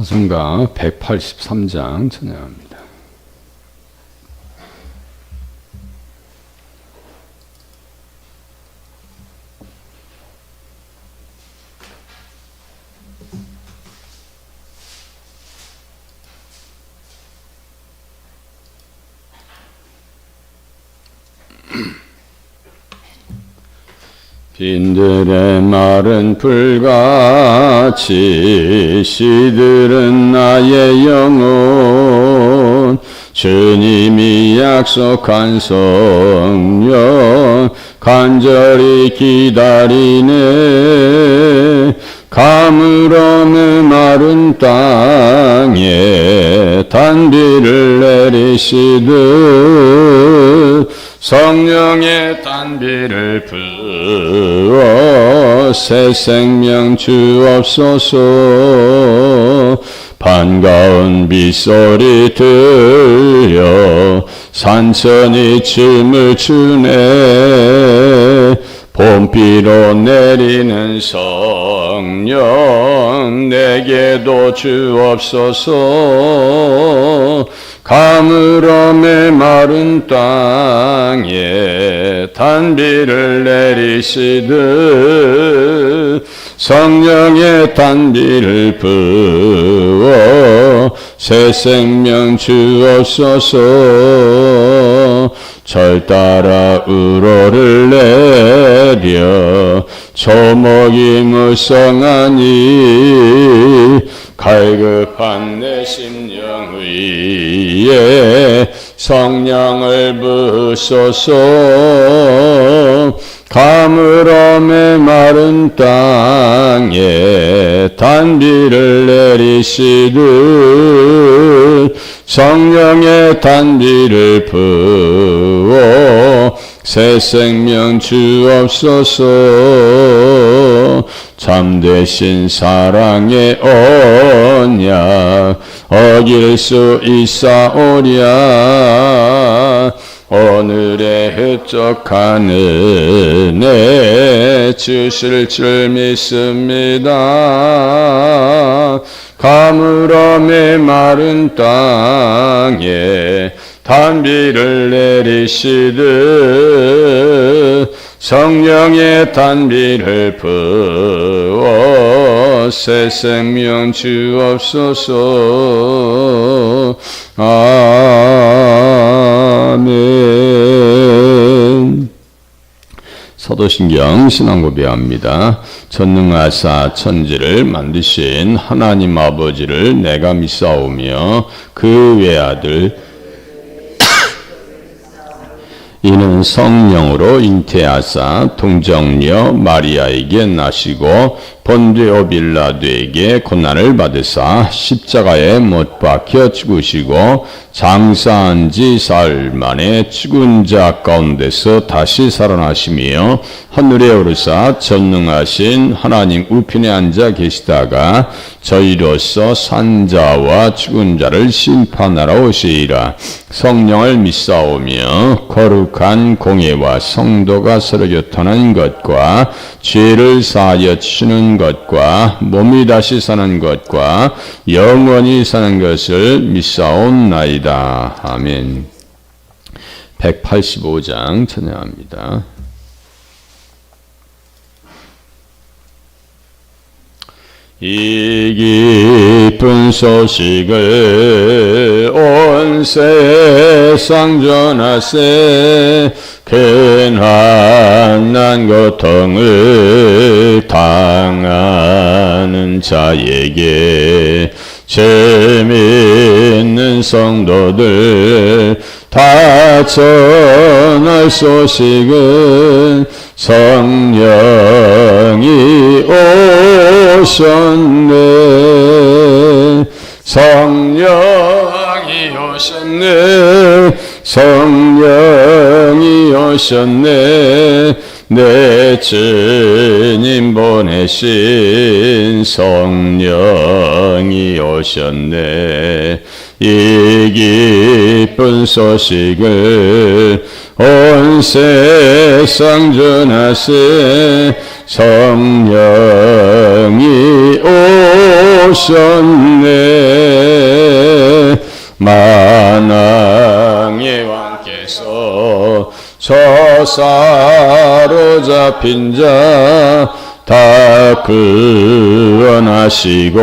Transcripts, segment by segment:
사순가 183장 찬양 빈들의 말은 불같이 시들은 나의 영혼. 주님이 약속한 성령 간절히 기다리네. 가물 없는 마른 땅에 단비를 내리시듯 성령의 단비를 부어 새 생명 주옵소서. 반가운 빗소리 들려 산천이 춤을 추네. 봄비로 내리는 성령 내게도 주옵소서 가물음의 마른 땅에 단비를 내리시듯 성령의 단비를 부어 새 생명 주옵소서. 절 따라 우로를 내려 초목이 무성하니 갈급한 내 심령 위에 성령을 부소서. 가물음의 마른 땅에 단비를 내리시듯 성령의 단비를 부어 새 생명 주옵소서. 참되신 사랑의 언약 어길 수 있사오랴 오늘의 흡족한 은혜 주실 줄 믿습니다. 가물음의 마른 땅에 단비를 내리시듯 성령의 단비를 부어 새 생명 주옵소서 아멘 사도신경 신앙고백합니다. 전능하사 천지를 만드신 하나님 아버지를 내가 믿사오며 그 외아들 이는 성령으로 잉태하사 동정녀 마리아에게 나시고 본디오 빌라도에게 고난을 받으사 십자가에 못 박혀 죽으시고 장사한 지 사흘 만에 죽은 자 가운데서 다시 살아나시며 하늘에 오르사 전능하신 하나님 우편에 앉아 계시다가 저희로서 산자와 죽은 자를 심판하러 오시리라. 성령을 믿사오며 거룩한 공예와 성도가 서로 교통하는 것과 죄를 사하여 치는 것과 몸이 다시 사는 것과 영원히 사는 것을 믿사옵나이다. 아멘. 185장 찬양합니다. 이 기쁜 소식을 온 세상 전하세. 근한난 고통을 당하는 자에게 재미있는 성도들 다 전할 소식은 성령이 오셨네. 성령이 오셨네. 성령이 오셨네. 내 주님 보내신 성령이 오셨네. 이 기쁜 소식을 온 세상 전하세 성령이 오셨네. 만왕의 왕께서 저 사로 잡힌 자 다 구원하시고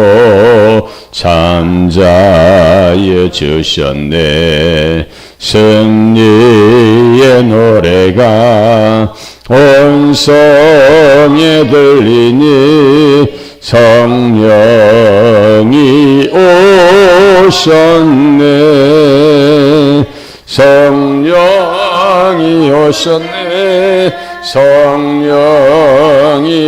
잠자여 주셨네. 승리의 노래가 온 성에 들리니 성령이 오셨네. 성령이 오셨네. 성령이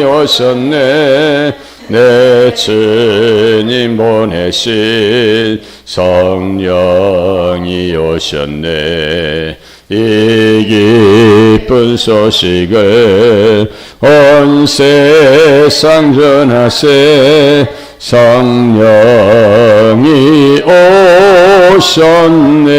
오셨네. 내 주님 보내신 성령이 오셨네 이 기쁜 소식을 온 세상 전하세. 성령이 오셨네.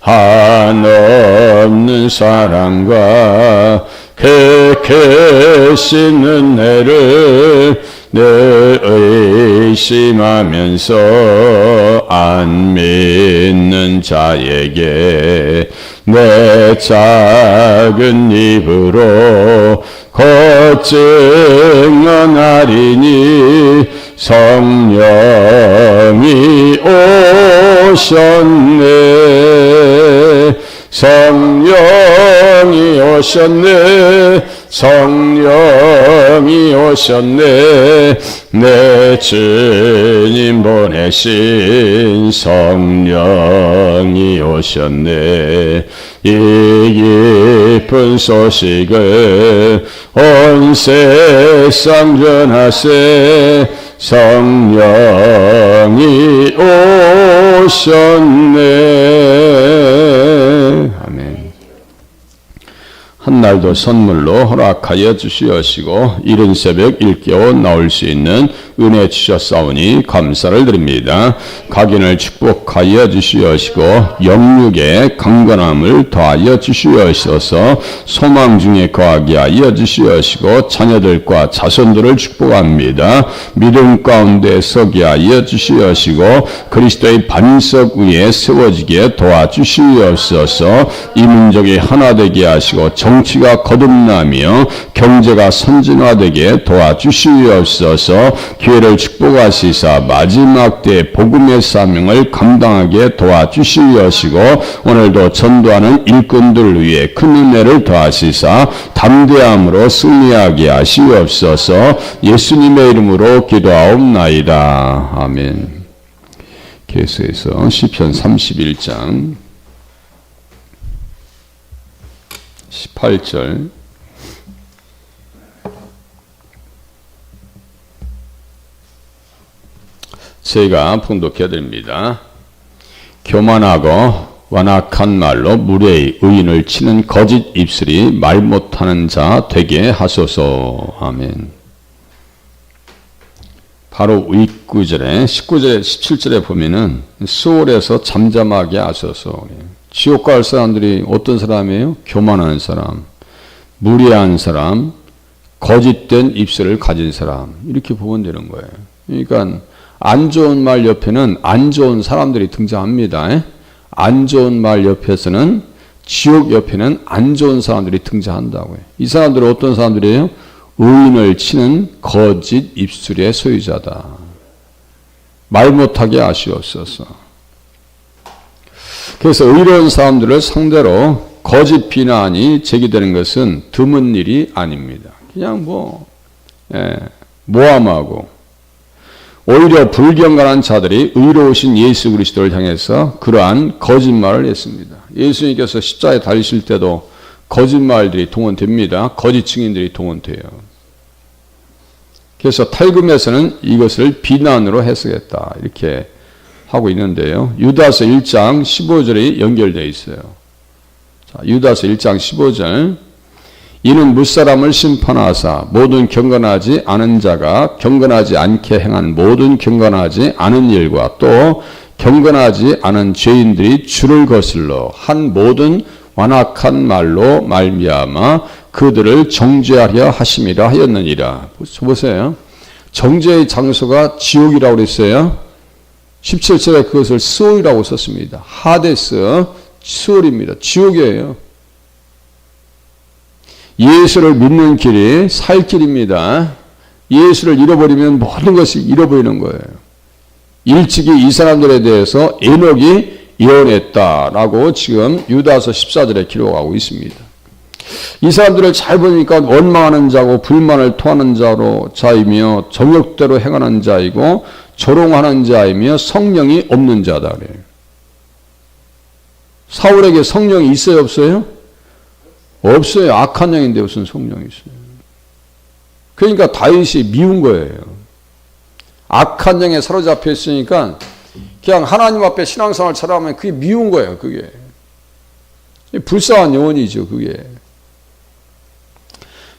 한없는 사랑과 그 크신 은혜를 늘 의심하면서 안 믿는 자에게 내 작은 입으로 곧 증언하리니 성령이 오셨네. 성령이 오셨네 성령이 오셨네. 내 주님 보내신 성령이 오셨네. 이 기쁜 소식을 온 세상 전하세. 성령이 오셨네 한날도 선물로 허락하여 주시옵시고 이른 새벽 일깨워 나올 수 있는 은혜 주셨사오니 감사를 드립니다. 각인을 축복하여 주시옵시고 영육의 강건함을 더하여 주시옵소서 소망 중에 거하게 하여 주시옵시고 자녀들과 자손들을 축복합니다. 믿음 가운데 서게 하여 주시옵시고 그리스도의 반석 위에 세워지게 도와주시옵소서 이 민족이 하나 되게 하시고 정 치가 거듭나며 경제가 선진화되게 도와주시옵소서 기회를 축복하시사 마지막 때 복음의 사명을 감당하게 도와주시옵시고 오늘도 전도하는 일꾼들을 위해 큰 은혜를 더하시사 담대함으로 승리하게 하시옵소서 예수님의 이름으로 기도하옵나이다. 아멘. 계속해서 시편 31장 18절 제가 봉독해 드립니다. 교만하고 완악한 말로 무례의 의인을 치는 거짓 입술이 말 못하는 자 되게 하소서. 아멘. 바로 윗구절에 19절에 17절에 보면은 수월에서 잠잠하게 하소서. 지옥 갈 사람들이 어떤 사람이에요? 교만한 사람, 무례한 사람, 거짓된 입술을 가진 사람 이렇게 보면 되는 거예요. 그러니까 안 좋은 말 옆에는 안 좋은 사람들이 등장합니다. 안 좋은 말 옆에서는 지옥 옆에는 안 좋은 사람들이 등장한다고요. 이 사람들은 어떤 사람들이에요? 의인을 치는 거짓 입술의 소유자다. 말 못하게 아쉬웠어서. 그래서 의로운 사람들을 상대로 거짓 비난이 제기되는 것은 드문 일이 아닙니다. 그냥 뭐 예, 모함하고 오히려 불경건한 자들이 의로우신 예수 그리스도를 향해서 그러한 거짓말을 했습니다. 예수님께서 십자에 달리실 때도 거짓말들이 동원됩니다. 거짓 증인들이 동원돼요. 그래서 탈금에서는 이것을 비난으로 해석했다. 이렇게 하고 있는데요. 유다서 1장 15절이 연결되어 있어요. 자, 유다서 1장 15절 이는 무사람을 심판하사 모든 경건하지 않은 자가 경건하지 않게 행한 모든 경건하지 않은 일과 또 경건하지 않은 죄인들이 주를 거슬러 한 모든 완악한 말로 말미암아 그들을 정죄하려 하심이라 하였느니라. 보세요. 정죄의 장소가 지옥이라고 그랬어요. 17절에 그것을 스올이라고 썼습니다. 하데스, 스올입니다. 지옥이에요. 예수를 믿는 길이 살 길입니다. 예수를 잃어버리면 모든 것이 잃어버리는 거예요. 일찍이 이 사람들에 대해서 에녹이 예언했다라고 지금 유다서 14절에 기록하고 있습니다. 이 사람들을 잘 보니까 원망하는 자고 불만을 토하는 자로 자이며 정욕대로 행하는 자이고 조롱하는 자이며 성령이 없는 자다 그래요. 사울에게 성령이 있어요 없어요? 없어요. 악한 영인데 무슨 성령이 있어요. 그러니까 다윗이 미운 거예요. 악한 영에 사로잡혀 있으니까 그냥 하나님 앞에 신앙생활 잘하면 그게 미운 거예요. 그게 불쌍한 영혼이죠. 그게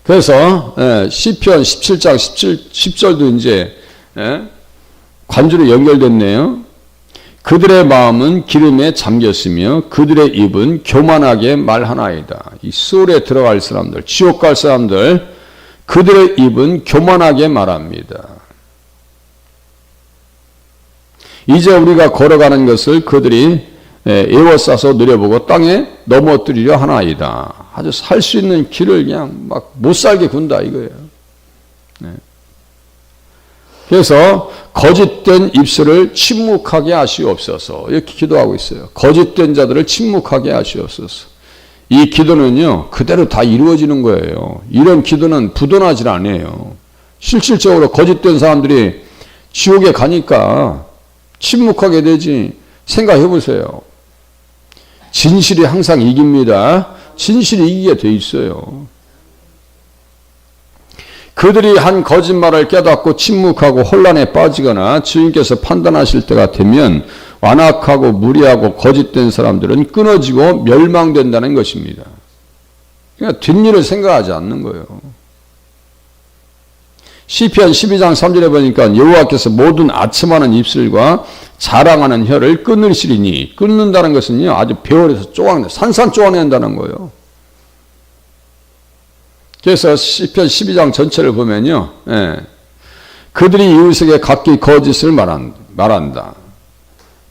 그래서 예, 시편 17장 17 10절도 이제 예, 관주로 연결됐네요. 그들의 마음은 기름에 잠겼으며 그들의 입은 교만하게 말하나이다. 이 수월에 들어갈 사람들, 지옥 갈 사람들, 그들의 입은 교만하게 말합니다. 이제 우리가 걸어가는 것을 그들이 에워싸서 느려보고 땅에 넘어뜨리려 하나이다. 아주 살 수 있는 길을 그냥 막 못 살게 군다 이거예요. 네. 그래서 거짓된 입술을 침묵하게 하시옵소서 이렇게 기도하고 있어요. 거짓된 자들을 침묵하게 하시옵소서. 이 기도는요 그대로 다 이루어지는 거예요. 이런 기도는 부도나질 않아요. 실질적으로 거짓된 사람들이 지옥에 가니까 침묵하게 되지 생각해 보세요. 진실이 항상 이깁니다. 진실이 이기게 돼 있어요. 그들이 한 거짓말을 깨닫고 침묵하고 혼란에 빠지거나 주인께서 판단하실 때가 되면 완악하고 무리하고 거짓된 사람들은 끊어지고 멸망된다는 것입니다. 그러니까 뒷일을 생각하지 않는 거예요. 시편 12장 3절에 보니까 여호와께서 모든 아첨하는 입술과 자랑하는 혀를 끊으시리니 끊는다는 것은요 아주 배월에서 쪼아내 산산 쪼아낸다는 거예요. 그래서 시편 12장 전체를 보면요, 예, 그들이 이웃에게 각기 거짓을 말한, 말한다.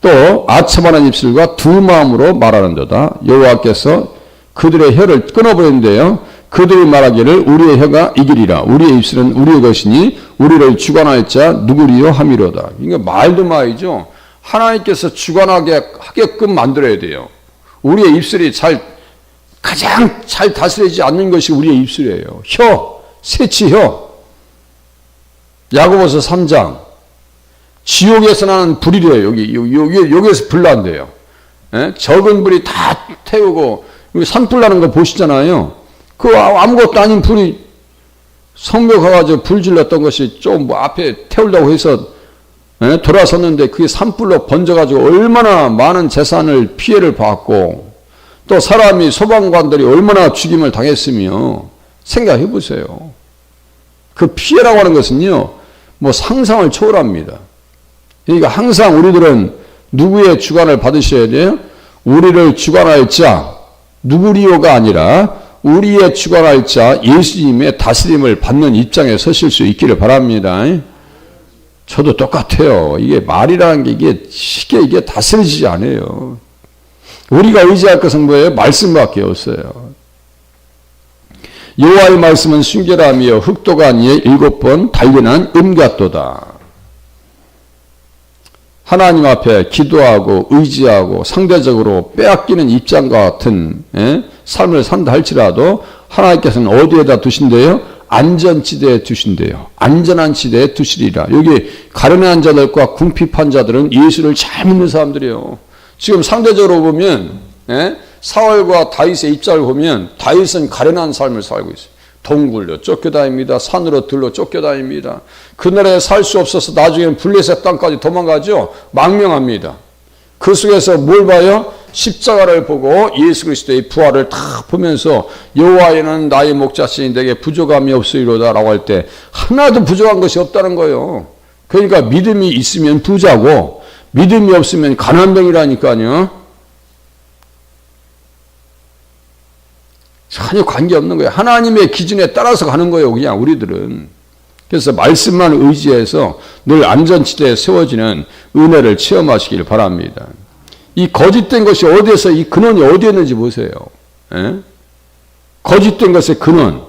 또 아첨하는 입술과 두 마음으로 말하는도다. 여호와께서 그들의 혀를 끊어버린대요. 그들이 말하기를 우리의 혀가 이기리라. 우리의 입술은 우리의 것이니 우리를 주관할 자 누구리요 함이로다. 그러니까 말도 말이죠. 하나님께서 주관하게 하게끔 만들어야 돼요. 우리의 입술이 잘 가장 잘 다스리지 않는 것이 우리의 입술이에요. 혀, 새치 혀. 야고보서 3장. 지옥에서 나는 불이래요. 여기, 여기, 여기에서 불 난대요. 예? 적은 불이 다 태우고, 산불 나는 거 보시잖아요. 그 아무것도 아닌 불이 성묘 가가지고 불 질렀던 것이 좀 뭐 앞에 태우려고 해서 예? 돌아섰는데 그게 산불로 번져가지고 얼마나 많은 재산을 피해를 받고 또 사람이 소방관들이 얼마나 죽임을 당했으며 생각해 보세요. 그 피해라고 하는 것은요, 뭐 상상을 초월합니다. 그러니까 항상 우리들은 누구의 주관을 받으셔야 돼요? 우리를 주관할 자, 누구리요가 아니라 우리의 주관할 자 예수님의 다스림을 받는 입장에 서실 수 있기를 바랍니다. 저도 똑같아요. 이게 말이라는 게 이게 쉽게 이게 다스려지지 않아요. 우리가 의지할 것은 뭐예요? 말씀밖에 없어요. 여호와의 말씀은 순결하며 흑도가 아니에 일곱 번 단련한 음같도다. 하나님 앞에 기도하고 의지하고 상대적으로 빼앗기는 입장과 같은 예? 삶을 산다 할지라도 하나님께서는 어디에다 두신대요? 안전지대에 두신대요. 안전한 지대에 두시리라. 여기 가련한 자들과 궁핍한 자들은 예수를 잘 믿는 사람들이에요. 지금 상대적으로 보면 예? 사울과 다윗의 입장을 보면 다윗은 가련한 삶을 살고 있어요. 동굴로 쫓겨다닙니다. 산으로 들로 쫓겨다닙니다. 그 나라에 살 수 없어서 나중에는 블레셋 땅까지 도망가죠. 망명합니다. 그 속에서 뭘 봐요? 십자가를 보고 예수 그리스도의 부활을 다 보면서 여호와에는 나의 목자신이 내게 부족함이 없으리로다라고 할 때 하나도 부족한 것이 없다는 거예요. 그러니까 믿음이 있으면 부자고 믿음이 없으면 가난병이라니까요. 전혀 관계없는 거예요. 하나님의 기준에 따라서 가는 거예요. 그냥 우리들은. 그래서 말씀만 의지해서 늘 안전지대에 세워지는 은혜를 체험하시길 바랍니다. 이 거짓된 것이 어디에서 이 근원이 어디에 있는지 보세요. 에? 거짓된 것의 근원.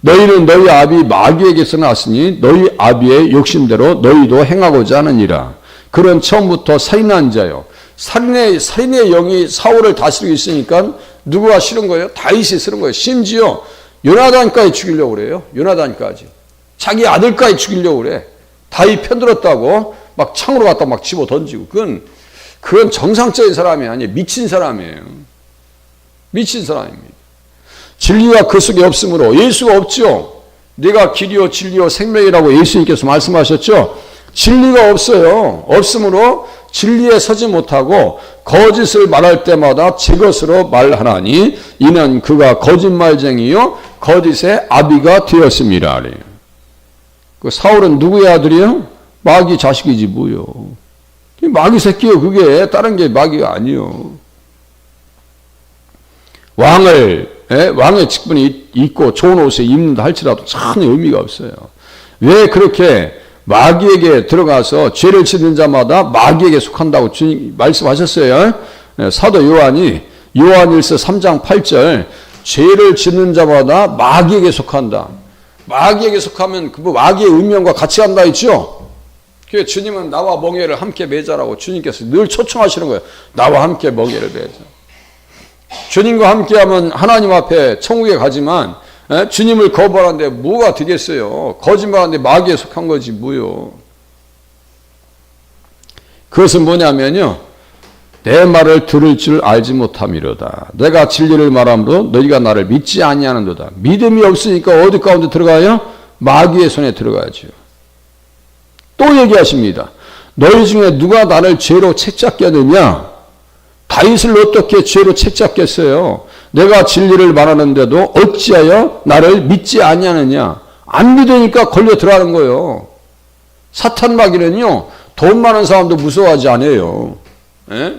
너희는 너희 아비 마귀에게서 났으니 너희 아비의 욕심대로 너희도 행하고자 하느니라. 그런 처음부터 살인한 자요. 살인의 살인의 영이 사울을 다스리고 있으니까 누구가 싫은 거예요? 다윗이 싫은 거예요. 심지어 요나단까지 죽이려고 그래요. 요나단까지. 자기 아들까지 죽이려고 그래. 다윗 편들었다고 막 창으로 갖다 막 집어 던지고. 그건, 그건 정상적인 사람이 아니에요. 미친 사람이에요. 미친 사람입니다. 진리가 그 속에 없으므로 예수가 없죠. 내가 길이요 진리요 생명이라고 예수님께서 말씀하셨죠. 진리가 없어요. 없으므로 진리에 서지 못하고 거짓을 말할 때마다 제 것으로 말하나니 이는 그가 거짓말쟁이요 거짓의 아비가 되었습니다. 그 사울은 누구의 아들이요? 마귀 자식이지 뭐요. 마귀 새끼요 그게 다른 게 마귀가 아니요. 왕을 예? 왕의 직분이 있고 좋은 옷을 입는다 할지라도 전혀 의미가 없어요. 왜 그렇게 마귀에게 들어가서 죄를 짓는 자마다 마귀에게 속한다고 주님 말씀하셨어요. 예, 사도 요한이 요한일서 3장 8절 죄를 짓는 자마다 마귀에게 속한다. 마귀에게 속하면 그 마귀의 운명과 같이 간다 했죠. 그 주님은 나와 멍에를 함께 매자라고 주님께서 늘 초청하시는 거예요. 나와 함께 멍에를 매자. 주님과 함께하면 하나님 앞에 천국에 가지만 에? 주님을 거부하는데 뭐가 되겠어요? 거짓말하는데 마귀에 속한 거지 뭐요? 그것은 뭐냐면요. 내 말을 들을 줄 알지 못함이로다. 내가 진리를 말함으로 너희가 나를 믿지 아니하는도다. 믿음이 없으니까 어디 가운데 들어가요? 마귀의 손에 들어가야죠. 또 얘기하십니다. 너희 중에 누가 나를 죄로 채찍겠느냐? 다윗을 어떻게 죄로 채찍겠어요? 내가 진리를 말하는데도 어찌하여 나를 믿지 아니하느냐? 안 믿으니까 걸려 들어가는 거예요. 사탄 마귀는요, 돈 많은 사람도 무서워하지 않아요. 에?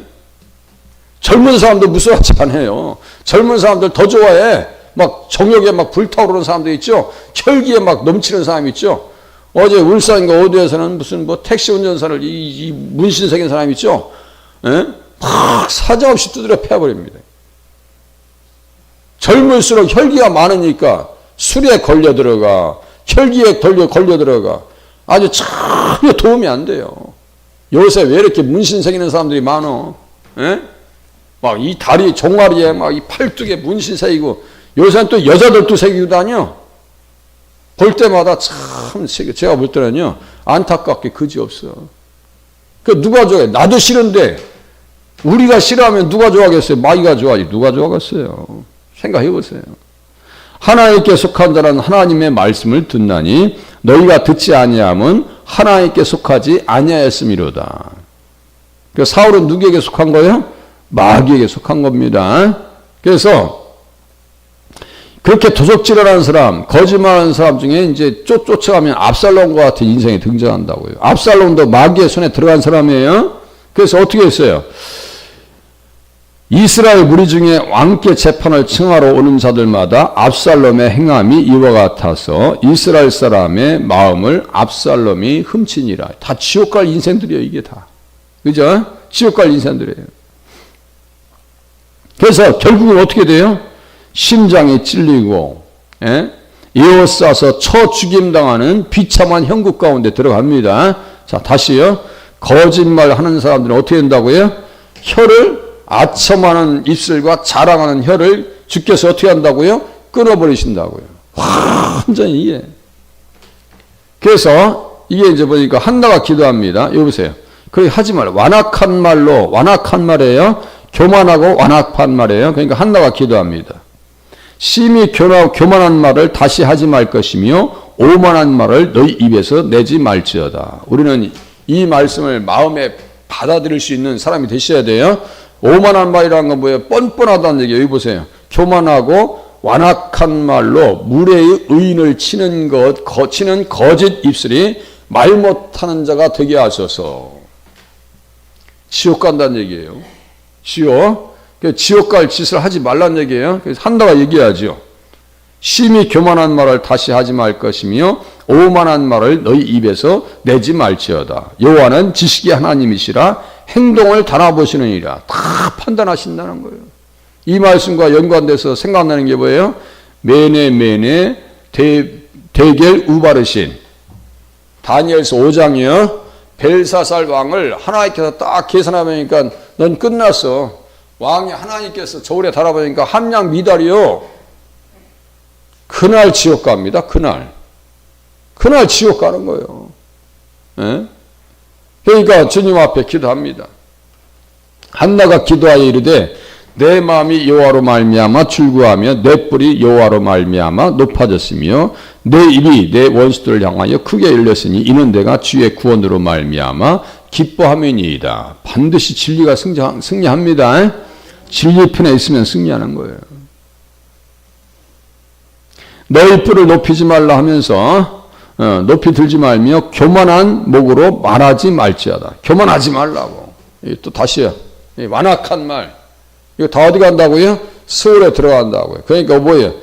젊은 사람도 무서워하지 않아요. 젊은 사람들 더 좋아해. 막 정욕에 막 불타오르는 사람도 있죠. 혈기에 막 넘치는 사람 있죠. 어제 울산인가 어디에서는 무슨 뭐 택시 운전사를 이, 이 문신 새긴 사람 있죠. 에? 막 사정없이 두드려 패버립니다. 젊을수록 혈기가 많으니까 술에 걸려 들어가, 혈기에 걸려, 걸려 들어가. 아주 전혀 도움이 안 돼요. 요새 왜 이렇게 문신 새기는 사람들이 많어? 에? 막이 다리, 종아리에 막 이 팔뚝에 문신 새기고, 요새는 또 여자들도 새기고 다녀. 볼 때마다 참, 제가 볼 때는요, 안타깝게 그지 없어. 그 누가 좋아해? 나도 싫은데, 우리가 싫어하면 누가 좋아하겠어요? 마귀가 좋아하지. 누가 좋아하겠어요? 생각해 보세요. 하나님께 속한 자는 하나님의 말씀을 듣나니 너희가 듣지 아니함은 하나님께 속하지 아니하였음이로다. 그 사울은 누구에게 속한 거예요? 마귀에게 속한 겁니다. 그래서 그렇게 도적질하는 사람, 거짓말하는 사람 중에 이제 쫓, 쫓아가면 압살롬과 같은 인생이 등장한다고요. 압살롬도 마귀의 손에 들어간 사람이에요. 그래서 어떻게 했어요? 이스라엘 무리 중에 왕께 재판을 청하러 오는 자들마다 압살롬의 행함이 이와 같아서 이스라엘 사람의 마음을 압살롬이 훔치니라. 다 지옥 갈 인생들이에요, 이게 다. 그죠? 지옥 갈 인생들이에요. 그래서 결국은 어떻게 돼요? 심장이 찔리고, 예? 에워싸서 쳐 죽임당하는 비참한 형국 가운데 들어갑니다. 자, 다시요. 거짓말 하는 사람들은 어떻게 된다고요? 혀를 아첨하는 입술과 자랑하는 혀를 주께서 어떻게 한다고요? 끊어버리신다고요. 완전히 이게. 그래서 이게 이제 보니까 한나가 기도합니다. 여보세요. 그 하지 말 완악한 말로 완악한 말이에요. 교만하고 완악한 말이에요. 그러니까 한나가 기도합니다. 심히 교만한 말을 다시 하지 말 것이며 오만한 말을 너희 입에서 내지 말지어다. 우리는 이 말씀을 마음에 받아들일 수 있는 사람이 되셔야 돼요. 오만한 말이라는 건 뭐예요? 뻔뻔하다는 얘기예요. 여기 보세요. 교만하고 완악한 말로 무례의 의인을 치는 것, 거치는 거짓 입술이 말 못하는 자가 되게 하셔서 지옥 간다는 얘기예요. 지옥. 그 지옥 갈 짓을 하지 말란 얘기예요. 그래서 한다가 얘기하죠. 심히 교만한 말을 다시 하지 말 것이며 오만한 말을 너희 입에서 내지 말지어다. 여호와는 지식의 하나님이시라 행동을 달아보시느니라. 다 판단하신다는 거예요. 이 말씀과 연관돼서 생각나는 게 뭐예요? 메네 메네 대, 대결 우바르신 다니엘서 5장이요. 벨사살 왕을 하나님께서 딱 계산해보니까 넌 끝났어. 왕이 하나님께서 저울에 달아보니까 함량 미달이요. 그날 지옥 갑니다. 그날. 그날 지옥 가는 거예요. 예? 그러니까 주님 앞에 기도합니다. 한나가 기도하여 이르되 내 마음이 여호와로 말미암아 출구하며 내 뿔이 여호와로 말미암아 높아졌으며 내 입이 내 원수들을 향하여 크게 열렸으니 이는 내가 주의 구원으로 말미암아 기뻐함이니이다. 반드시 진리가 승리합니다. 진리 편에 있으면 승리하는 거예요. 너희 뿔을 높이지 말라 하면서 어, 높이 들지 말며 교만한 목으로 말하지 말지어다. 교만하지 말라고. 또 다시요. 완악한 말. 이거 다 어디 간다고요? 서울에 들어간다고요. 그러니까 뭐예요?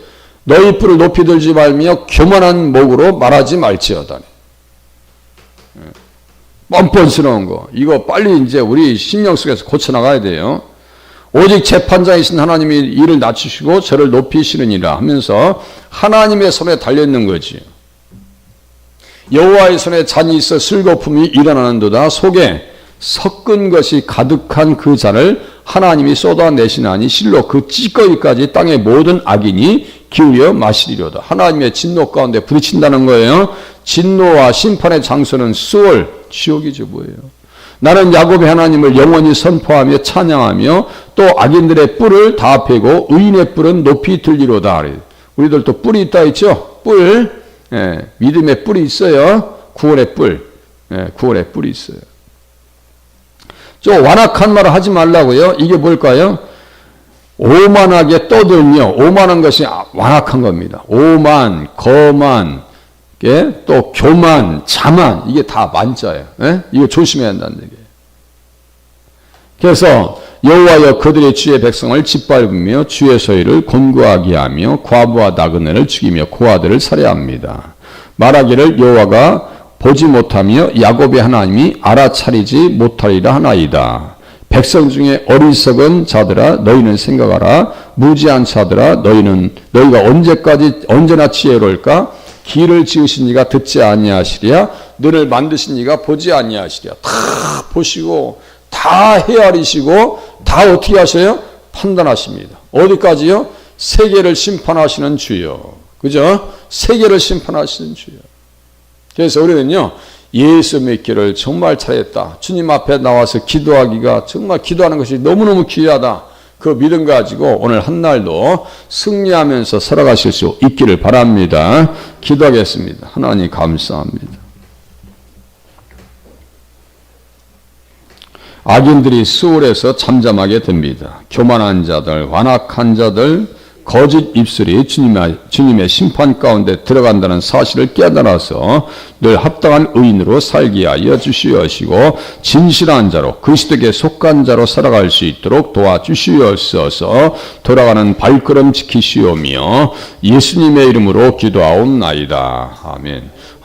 너희 뿔을 높이 들지 말며 교만한 목으로 말하지 말지어다. 예. 뻔뻔스러운 거. 이거 빨리 이제 우리 신경 속에서 고쳐나가야 돼요. 오직 재판장이신 하나님이 이를 낮추시고 저를 높이시느니라 하면서 하나님의 손에 달려있는 거지. 여호와의 손에 잔이 있어 슬거품이 일어나는도다 속에 섞은 것이 가득한 그 잔을 하나님이 쏟아내시나니 실로 그 찌꺼기까지 땅의 모든 악인이 기울여 마시리로다. 하나님의 진노 가운데 부딪힌다는 거예요. 진노와 심판의 장소는 수월 지옥이죠 뭐예요. 나는 야곱의 하나님을 영원히 선포하며 찬양하며 또 악인들의 뿔을 다 패고 의인의 뿔은 높이 들리로다. 우리들도 뿔이 있다 있죠? 뿔. 예, 믿음의 뿔이 있어요. 구원의 뿔. 예, 구원의 뿔이 있어요. 좀 완악한 말을 하지 말라고요. 이게 뭘까요? 오만하게 떠들며 오만한 것이 완악한 겁니다. 오만, 거만, 예? 또 교만, 자만 이게 다 만자예요. 예? 이거 조심해야 한다는 얘기예요. 그래서 여호와여 그들의 주의 백성을 짓밟으며 주의 소유를 곤고하게 하며 과부와 나그네를 죽이며 고아들을 살해합니다. 말하기를 여호와가 보지 못하며 야곱의 하나님이 알아차리지 못하리라 하나이다. 백성 중에 어리석은 자들아 너희는 생각하라 무지한 자들아 너희는 너희가 언제까지 언제나 지혜로울까 길을 지으신 이가 듣지 아니하시랴 너를 만드신 이가 보지 아니하시랴 다 보시고 다 헤아리시고 다 어떻게 하셔요? 판단하십니다. 어디까지요? 세계를 심판하시는 주요. 그죠? 세계를 심판하시는 주요. 그래서 우리는요, 예수 믿기를 정말 잘했다. 주님 앞에 나와서 기도하기가 정말 기도하는 것이 너무너무 귀하다. 그 믿음 가지고 오늘 한날도 승리하면서 살아가실 수 있기를 바랍니다. 기도하겠습니다. 하나님 감사합니다. 악인들이 수월에서 잠잠하게 됩니다. 교만한 자들, 완악한 자들, 거짓 입술이 주님의, 주님의 심판 가운데 들어간다는 사실을 깨달아서 늘 합당한 의인으로 살게 하여 주시옵시고 진실한 자로 그리스도께 속한 자로 살아갈 수 있도록 도와주시옵소서 돌아가는 발걸음 지키시오며 예수님의 이름으로 기도하옵나이다. 아멘.